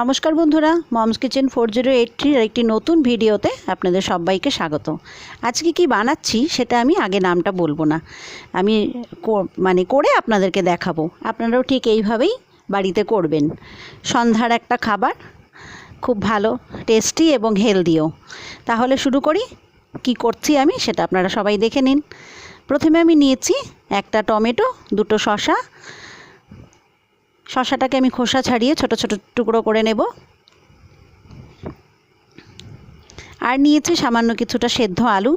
নমস্কার বন্ধুরা, mom's kitchen four zero eight থ্রির একটি নতুন ভিডিওতে আপনাদের সবাইকে স্বাগত। আজকে কি বানাচ্ছি সেটা আমি আগে নামটা বলব না। আমি মানে করে আপনাদেরকে দেখাবো। আপনারাও ঠিক এইভাবেই বাড়িতে করবেন। সন্ধ্যার একটা খাবার, খুব ভালো টেস্টি এবং হেলদিও তাহলে শুরু করি, কি করছি আমি সেটা আপনারা সবাই দেখে নিন। প্রথমে আমি নিয়েছি একটা টমেটো, দুটো শসা শসাটাকে আমি খোসা ছাড়িয়ে ছোট ছোট টুকরো করে নেব। আর নিয়েছি সামান্য কিছুটা সেদ্ধ আলু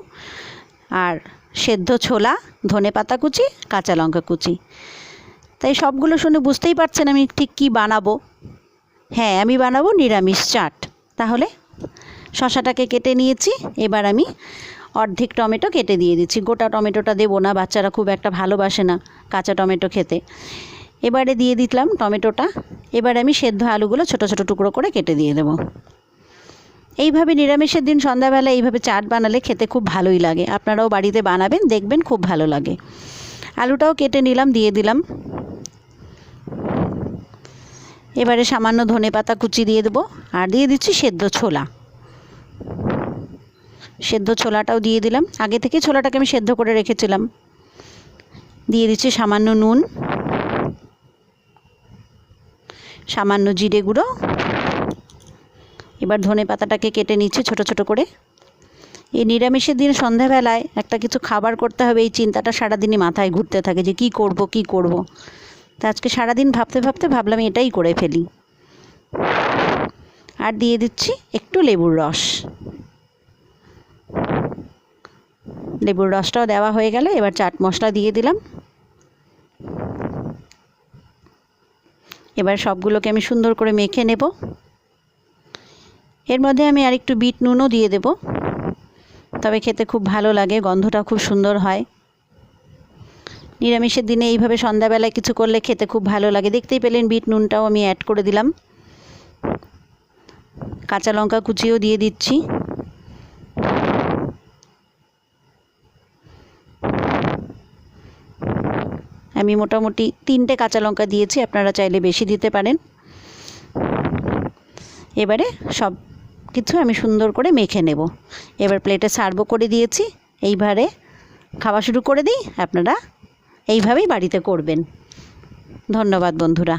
আর সেদ্ধ ছোলা, ধনে পাতা কুচি, কাঁচা লঙ্কা কুচি। তাই সবগুলো শুনে বুঝতেই পারছেন আমি ঠিক কী বানাবো। হ্যাঁ আমি বানাবো নিরামিষ চাট। তাহলে শশাটাকে কেটে নিয়েছি, এবার আমি অর্ধেক টমেটো কেটে দিয়ে দিচ্ছি। গোটা টমেটোটা দেবো না, বাচ্চারা খুব একটা ভালোবাসে না কাঁচা টমেটো খেতে। এবারে দিয়ে দিলাম টমেটোটা। এবারে আমি সেদ্ধ আলুগুলো ছোট ছোট টুকরো করে কেটে দিয়ে দেবো। এইভাবে নিরামিষের দিন সন্ধ্যাবেলা এইভাবে চাট বানালে খেতে খুব ভালোই লাগে। আপনারাও বাড়িতে বানাবেন, দেখবেন খুব ভালো লাগে। আলুটাও কেটে নিলাম, দিয়ে দিলাম। এবারে সামান্য ধনে পাতা কুচি দিয়ে দেবো, আর দিয়ে দিচ্ছি সেদ্ধ ছোলা। সেদ্ধ ছোলাটাও দিয়ে দিলাম। আগে থেকে ছোলাটাকে আমি সেদ্ধ করে রেখেছিলাম। দিয়ে দিচ্ছি সামান্য নুন। সামান্য জিরে গুঁড়ো। এবার ধনে পাতাটাকে কেটে নিচ্ছি ছোট ছোট করে। এই নিরামিষের দিন সন্ধ্যাবেলায় একটা কিছু খাবার করতে হবে, এই চিন্তাটা সারাদিনই মাথায় ঘুরতে থাকে যে কি করব কি করব। তা আজকে সারাদিন ভাবতে ভাবতে ভাবলাম এটাই করে ফেলি। আর দিয়ে দিচ্ছি একটু লেবুর রস। লেবুর রসটাও দেওয়া হয়ে গেলে, এবার চাট মশলা দিয়ে দিলাম। এবার সবগুলোকে আমি সুন্দর করে মেখে নেব। এর মধ্যে আমি আর একটু বিট নুনও দিয়ে দেব। তবে খেতে খুব ভালো লাগে, গন্ধটা খুব সুন্দর হয়। নিরামিষের দিনে এইভাবে সন্ধ্যাবেলায় কিছু করলে খেতে খুব ভালো লাগে। দেখতেই পেলেন বিট নুনটাও আমি অ্যাড করে দিলাম। কাঁচা লঙ্কা কুচিও দিয়ে দিচ্ছি। আমি মোটামুটি তিনটে কাঁচা লঙ্কা দিয়েছি, আপনারা চাইলে বেশি দিতে পারেন। এবারে সব কিছু আমি সুন্দর করে মেখে নেব। এবার প্লেটে সার্ভ করে দিয়েছি। এইবারে খাওয়া শুরু করে দিই, আপনারা এইভাবেই বাড়িতে করবেন। ধন্যবাদ, বন্ধুরা।